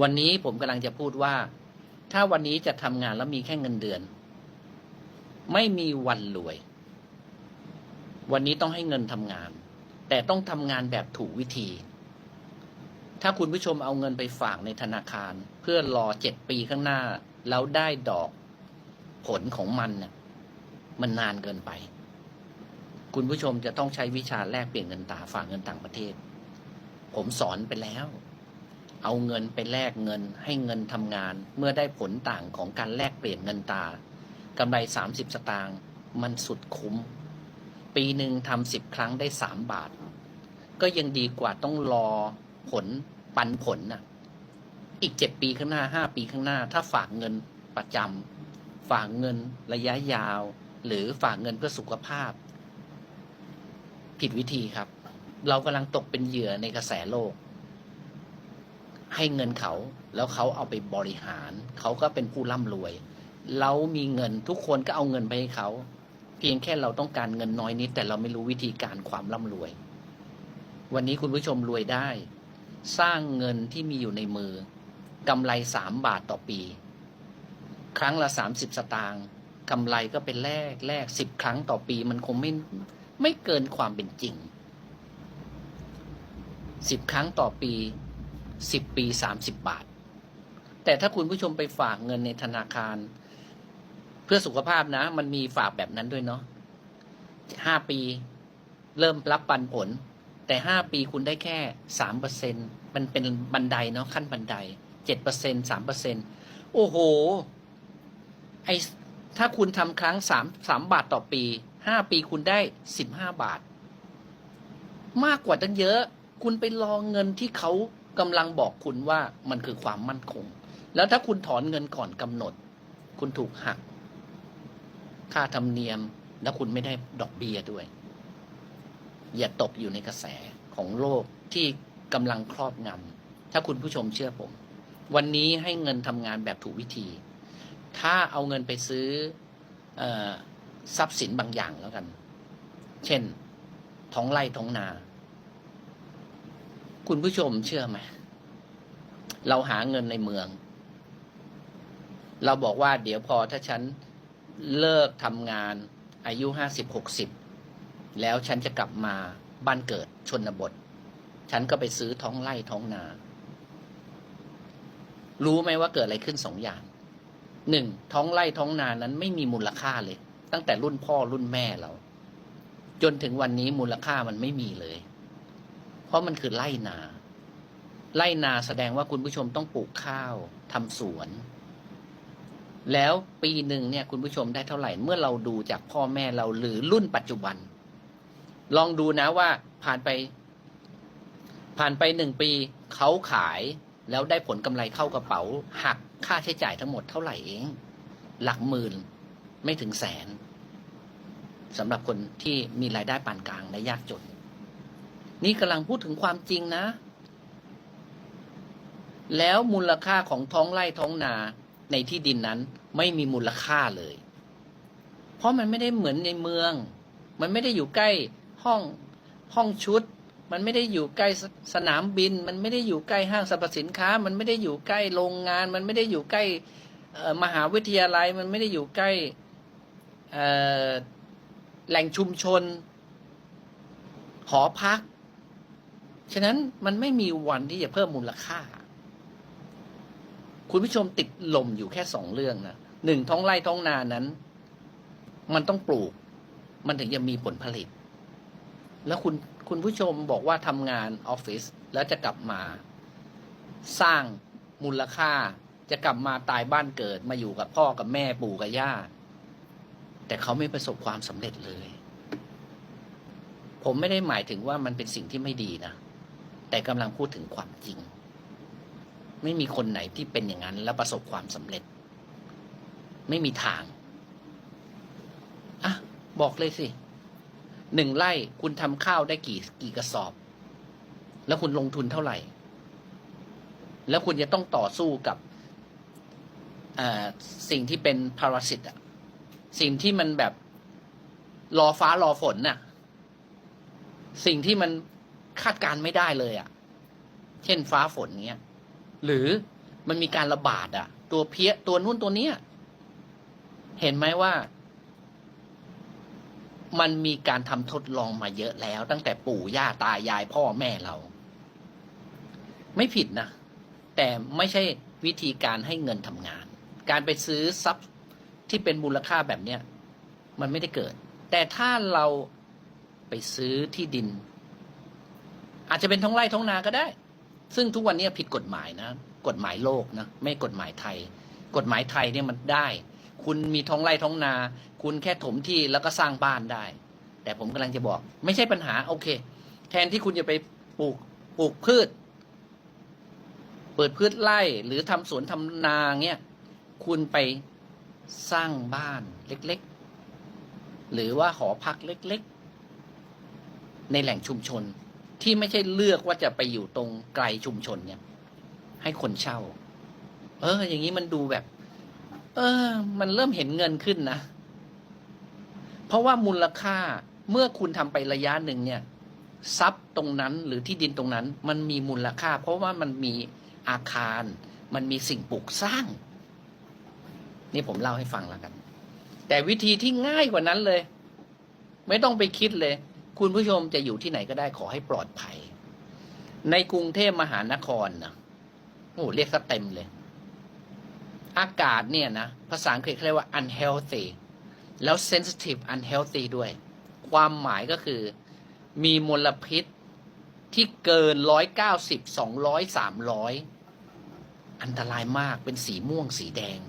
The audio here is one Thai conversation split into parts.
วันนี้ผมกำลังจะพูดว่า ถ้าวันนี้จะทำงานแล้วมีแค่เงินเดือน ไม่มีวันรวย วันนี้ต้องให้เงินทำงาน แต่ต้องทำงานแบบถูกวิธี ถ้าคุณผู้ชมเอาเงินไปฝากในธนาคาร เพื่อรอเจ็ดปีข้างหน้า แล้วได้ดอกผลของมันเนี่ยมันนานเกินไป คุณผู้ชมจะต้องใช้วิชาแลกเปลี่ยนเงินตราฝากเงินต่างประเทศ ผมสอนไปแล้ว เอาเงินไปแลกเงินให้เงินทำงาน เมื่อได้ผลต่างของการแลกเปลี่ยนเงินตรากำไรสามสิบสตางค์มันสุดคุ้ม ปีหนึ่งทำสิบครั้งได้สามบาท ก็ยังดีกว่าต้องรอผลปันผลน่ะอีกเจ็ดปีข้างหน้าห้าปีข้างหน้า ถ้าฝากเงินประจำฝากเงินระยะยาว หรือฝากเงินเพื่อสุขภาพ ผิดวิธีครับ เรากำลังตกเป็นเหยื่อในกระแสโลก ให้เงินเขาแล้วเขาเอาไปบริหาร เขาก็เป็นผู้ร่ำรวย เรามีเงินทุกคนก็เอาเงินไปให้เขา เพียงแค่เราต้องการเงินน้อยนิด แต่เราไม่รู้วิธีการความร่ำรวย วันนี้คุณผู้ชมรวยได้ สร้างเงินที่มีอยู่ในมือกำไรสามบาทต่อปี ครั้งละสามสิบสตางค์กำไรก็เป็นแลกแลกสิบครั้งต่อปี มันคงไม่ไม่เกินความเป็นจริงสิบครั้งต่อปี สิบปีสามสิบบาท แต่ถ้าคุณผู้ชมไปฝากเงินในธนาคาร เพื่อสุขภาพนะ มันมีฝากแบบนั้นด้วยเนาะห้าปีเริ่มรับปันผล แต่ห้าปีคุณได้แค่สามเปอร์เซ็นมันเป็นบันไดเนาะขั้นบันไดเจ็ดเปอร์เซ็นสามเปอร์เซ็นโอ้โหไอถ้าคุณทำครั้งสามสามบาทต่อปีห้าปีคุณได้สิบห้าบาท มากกว่าตั้งเยอะ คุณไปรอเงินที่เขา กำลังบอกคุณว่ามันคือความมั่นคง แล้วถ้าคุณถอนเงินก่อนกำหนด คุณถูกหัก ค่าธรรมเนียมแล้วคุณไม่ได้ดอกเบี้ยด้วย อย่าตกอยู่ในกระแสของโลกที่กำลังครอบงำถ้าคุณผู้ชมเชื่อผม วันนี้ให้เงินทำงานแบบถูกวิธี ถ้าเอาเงินไปซื้อเออทรัพย์สินบางอย่างแล้วกัน เช่นท้องไร่ท้องนา คุณผู้ชมเชื่อไหม เราหาเงินในเมือง เราบอกว่าเดี๋ยวพอถ้าฉันเลิกทำงานอายุห้าสิบหกสิบแล้วฉันจะกลับมาบ้านเกิดชนบท ฉันก็ไปซื้อท้องไร่ท้องนา รู้ไหมว่าเกิดอะไรขึ้นสองอย่างหนึ่งท้องไร่ท้องนานั้นไม่มีมูลค่าเลย ตั้งแต่รุ่นพ่อรุ่นแม่เรา จนถึงวันนี้มูลค่ามันไม่มีเลย เพราะมันคือไร่นา ไร่นาแสดงว่าคุณผู้ชมต้องปลูกข้าวทำสวน แล้วปีหนึ่งเนี่ยคุณผู้ชมได้เท่าไหร่ เมื่อเราดูจากพ่อแม่เราหรือรุ่นปัจจุบัน ลองดูนะว่าผ่านไป ผ่านไปหนึ่งปีเขาขายแล้วได้ผลกำไรเข้ากระเป๋า หักค่าใช้จ่ายทั้งหมดเท่าไหร่เอง หลักหมื่นไม่ถึงแสนสำหรับคนที่มีรายได้ปานกลางและยากจน นี่กำลังพูดถึงความจริงนะ แล้วมูลค่าของท้องไร่ท้องนาในที่ดินนั้นไม่มีมูลค่าเลย เพราะมันไม่ได้เหมือนในเมือง มันไม่ได้อยู่ใกล้ห้องห้องชุด มันไม่ได้อยู่ใกล้สนามบิน มันไม่ได้อยู่ใกล้ห้างสรรพสินค้า มันไม่ได้อยู่ใกล้โรงงาน มันไม่ได้อยู่ใกล้มหาวิทยาลัย มันไม่ได้อยู่ใกล้แหล่งชุมชน หอพัก ฉะนั้นมันไม่มีวันที่จะเพิ่มมูลค่า คุณผู้ชมติดลมอยู่แค่สองเรื่องนะหนึ่งท้องไร่ท้องนานั้น มันต้องปลูก มันถึงจะมีผลผลิต แล้วคุณคุณผู้ชมบอกว่าทำงานออฟฟิศแล้วจะกลับมา สร้างมูลค่า จะกลับมาตายบ้านเกิดมาอยู่กับพ่อกับแม่ปู่กับย่า แต่เขาไม่ประสบความสำเร็จเลย ผมไม่ได้หมายถึงว่ามันเป็นสิ่งที่ไม่ดีนะแต่กำลังพูดถึงความจริง ไม่มีคนไหนที่เป็นอย่างนั้น แล้วประสบความสำเร็จ ไม่มีทางอะบอกเลยสิหนึ่งไร่คุณทำข้าวได้กี่กี่กระสอบ แล้วคุณลงทุนเท่าไหร่ แล้วคุณจะต้องต่อสู้กับสิ่งที่เป็นพาราสิตอะสิ่งที่มันแบบรอฟ้ารอฝนน่ะ สิ่งที่มันคาดการณ์ไม่ได้เลยอะเช่นฟ้าฝนเงี้ย หรือมันมีการระบาดอะตัวเพี้ยตัวนู่นตัวเนี้ย เห็นไหมว่า มันมีการทำทดลองมาเยอะแล้ว ตั้งแต่ปู่ย่าตายายพ่อแม่เรา ไม่ผิดนะ แต่ไม่ใช่วิธีการให้เงินทำงาน การไปซื้อทรัพย์ที่เป็นมูลค่าแบบเนี้ยมันไม่ได้เกิด แต่ถ้าเราไปซื้อที่ดิน อาจจะเป็นท้องไร่ท้องนาก็ได้ ซึ่งทุกวันนี้ผิดกฎหมายนะ กฎหมายโลกนะ ไม่กฎหมายไทย กฎหมายไทยเนี่ยมันได้ คุณมีท้องไร่ท้องนา คุณแค่ถมที่แล้วก็สร้างบ้านได้ แต่ผมกำลังจะบอก ไม่ใช่ปัญหา โอเค แทนที่คุณจะไปปลูกปลูกพืช เปิดพืชไร่หรือทำสวนทำนาเงี้ยคุณไปสร้างบ้านเล็กๆ หรือว่าหอพักเล็กๆ ในแหล่งชุมชน ที่ไม่ใช่เลือกว่าจะไปอยู่ตรงไกลชุมชนเนี่ย ให้คนเช่า เออ อย่างนี้มันดูแบบ เออ มันเริ่มเห็นเงินขึ้นนะเพราะว่ามูลค่าเมื่อคุณทำไประยะหนึ่งเนี่ยทรัพย์ตรงนั้นหรือที่ดินตรงนั้น มันมีมูลค่า เพราะว่ามันมีอาคาร มันมีสิ่งปลูกสร้าง นี่ผมเล่าให้ฟังแล้วกัน แต่วิธีที่ง่ายกว่านั้นเลย ไม่ต้องไปคิดเลย คุณผู้ชมจะอยู่ที่ไหนก็ได้ขอให้ปลอดภัย ในกรุงเทพมหานครนะโอ้เรียกซะเต็มเลย อากาศเนี่ยนะ ภาษาอังกฤษเขาเรียกว่า unhealthy แล้ว sensitive unhealthy ด้วย ความหมายก็คือมีมลพิษที่เกินร้อยเก้าสิบสองร้อยสามร้อยอันตรายมากเป็นสีม่วงสีแดง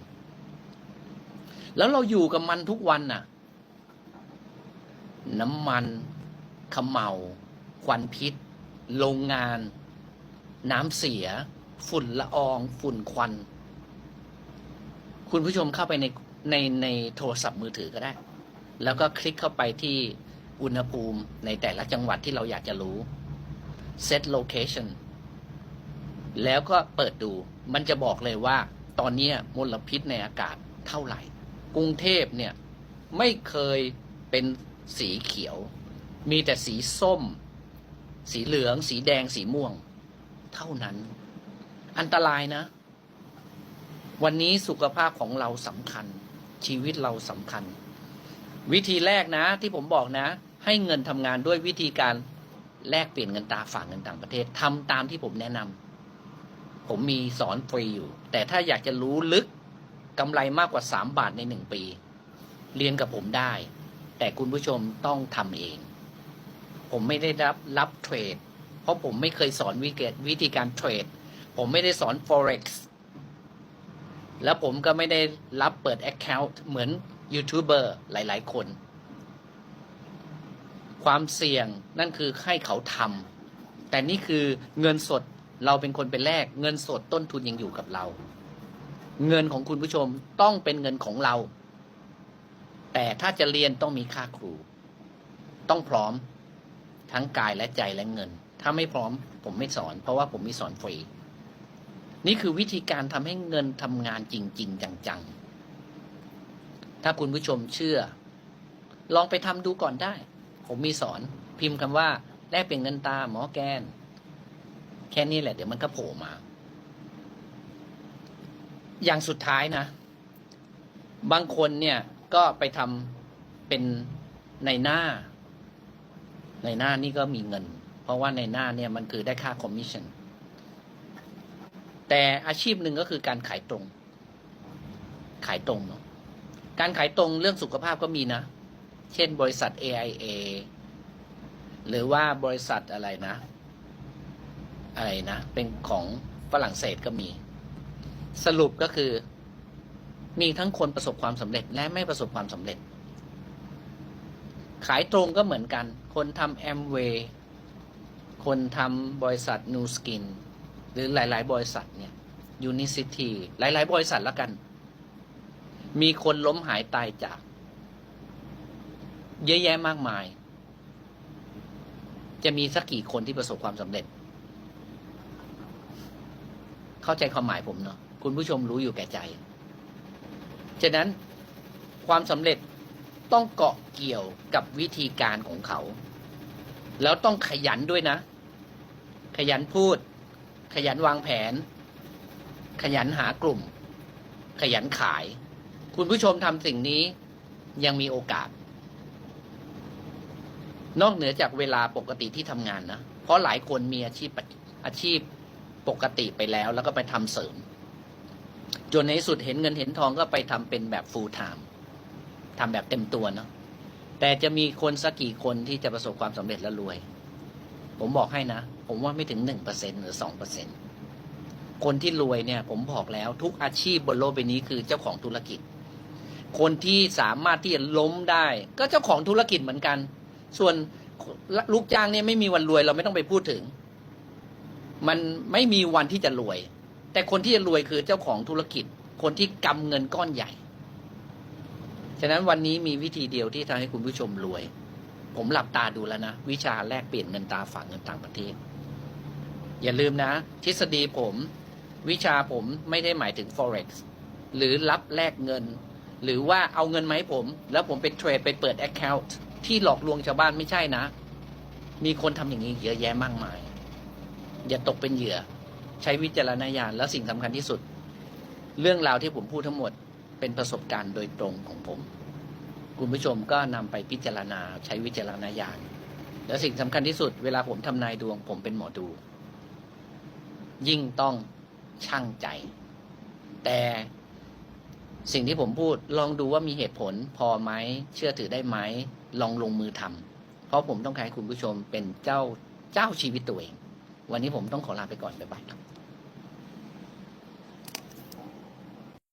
แล้วเราอยู่กับมันทุกวันน่ะ น้ำมัน ขมเหลาควันพิษ โรงงาน น้ำเสีย ฝุ่นละออง ฝุ่นควัน คุณผู้ชมเข้าไปในในในโทรศัพท์มือถือก็ได้ แล้วก็คลิกเข้าไปที่อุณหภูมิในแต่ละจังหวัดที่เราอยากจะรู้ set location แล้วก็เปิดดู มันจะบอกเลยว่า ตอนนี้มลพิษในอากาศเท่าไหร่ กรุงเทพเนี่ย ไม่เคยเป็นสีเขียว มีแต่สีส้ม สีเหลือง สีแดง สีม่วง เท่านั้น อันตรายนะ วันนี้สุขภาพของเราสำคัญ ชีวิตเราสำคัญ วิธีแรกนะ ที่ผมบอกนะ ให้เงินทำงานด้วยวิธีการแลกเปลี่ยนเงินตราฝากเงินต่างประเทศทำตามที่ผมแนะนำผมมีสอนฟรีอยู่ แต่ถ้าอยากจะรู้ลึกกำไรมากกว่าสามบาทในหนึ่งปี เรียนกับผมได้ แต่คุณผู้ชมต้องทำเอง ผมไม่ได้รับรับเทรด เพราะผมไม่เคยสอนวิเกตวิธีการเทรด ผมไม่ได้สอน forex แล้วผมก็ไม่ได้รับเปิด Account เหมือนยูทูบเบอร์หลาย ๆ คน ความเสี่ยงนั่นคือให้เขาทำแต่นี่คือเงินสดเราเป็นคนเป็นแรก เงินสดต้นทุนยังอยู่กับเรา เงินของคุณผู้ชมต้องเป็นเงินของเรา แต่ถ้าจะเรียนต้องมีค่าครู ต้องพร้อม ทั้งกายและใจและเงิน ถ้าไม่พร้อมผมไม่สอน เพราะว่าผมมีสอนฟรี นี่คือวิธีการทำให้เงินทำงานจริง ๆ จัง ๆ ถ้าคุณผู้ชมเชื่อ ลองไปทำดูก่อนได้ ผมมีสอนพิมพ์คำว่าแลกเปลี่ยนเงินตาหมอแกน แค่นี้แหละ เดี๋ยวมันก็โผล่มา อย่างสุดท้ายนะ บางคนเนี่ยก็ไปทำเป็นในหน้า ในหน้านี่ก็มีเงิน เพราะว่าในหน้าเนี่ยมันคือได้ค่าคอมมิชชั่นแต่อาชีพหนึ่งก็คือการขายตรง ขายตรงเนาะการขายตรงเรื่องสุขภาพก็มีนะ เช่นบริษัท AIA หรือว่าบริษัทอะไรนะ อะไรนะ เป็นของฝรั่งเศสก็มี สรุปก็คือ มีทั้งคนประสบความสำเร็จและไม่ประสบความสำเร็จ ขายตรงก็เหมือนกัน คนทำแอมเวย์คนทำบริษัทนูสกินหรือหลาย ๆ บริษัทเนี่ยยูนิซิตี้หลาย ๆ บริษัทแล้วกัน มีคนล้มหายตายจาก เยอะแยะมากมาย จะมีสักกี่คนที่ประสบความสำเร็จ เข้าใจความหมายผมเนาะคุณผู้ชมรู้อยู่แก่ใจ ฉะนั้นความสำเร็จ ต้องเกาะเกี่ยวกับวิธีการของเขา แล้วต้องขยันด้วยนะ ขยันพูด ขยันวางแผน ขยันหากลุ่ม ขยันขาย คุณผู้ชมทำสิ่งนี้ยังมีโอกาส นอกเหนือจากเวลาปกติที่ทำงานนะ เพราะหลายคนมีอาชีพปกอาชีพปกติไปแล้ว แล้วก็ไปทำเสริม จนในสุดเห็นเงินเห็นทองก็ไปทำเป็นแบบ full time ทำแบบเต็มตัวเนาะแต่จะมีคนสักกี่คนที่จะประสบความสำเร็จและรวย ผมบอกให้นะ ผมว่าไม่ถึงหนึ่งเปอร์เซ็นหรือสองเปอร์เซ็นคนที่รวยเนี่ย ผมบอกแล้วทุกอาชีพบนโลกใบนี้คือเจ้าของธุรกิจ คนที่สามารถที่จะล้มได้ ก็เจ้าของธุรกิจเหมือนกัน ส่วนลูกจ้างเนี่ยไม่มีวันรวยเราไม่ต้องไปพูดถึง มันไม่มีวันที่จะรวย แต่คนที่จะรวยคือเจ้าของธุรกิจ คนที่กำเงินก้อนใหญ่ ฉะนั้นวันนี้มีวิธีเดียวที่ทำให้คุณผู้ชมรวย ผมหลับตาดูแล้วนะ วิชาแลกเปลี่ยนเงินตราฝากเงินต่างประเทศ อย่าลืมนะ ทฤษฎีผม วิชาผมไม่ได้หมายถึง forex หรือรับแลกเงิน หรือว่าเอาเงินมาให้ผม แล้วผมไปเทรดไปเปิด account ที่หลอกลวงชาวบ้านไม่ใช่นะ มีคนทำอย่างนี้เยอะแยะมากมาย อย่าตกเป็นเหยื่อ ใช้วิจารณญาณและสิ่งสำคัญที่สุด เรื่องราวที่ผมพูดทั้งหมด เป็นประสบการณ์โดยตรงของผม คุณผู้ชมก็นำไปพิจารณาใช้วิจารณญาณและสิ่งสำคัญที่สุดเวลาผมทำนายดวงผมเป็นหมอดู ยิ่งต้องช่างใจ แต่สิ่งที่ผมพูดลองดูว่ามีเหตุผลพอไหมเชื่อถือได้ไหมลองลงมือทำเพราะผมต้องการให้คุณผู้ชมเป็นเจ้าเจ้าชีวิตตัวเอง วันนี้ผมต้องขอลาไปก่อนบ๊ายบายครับ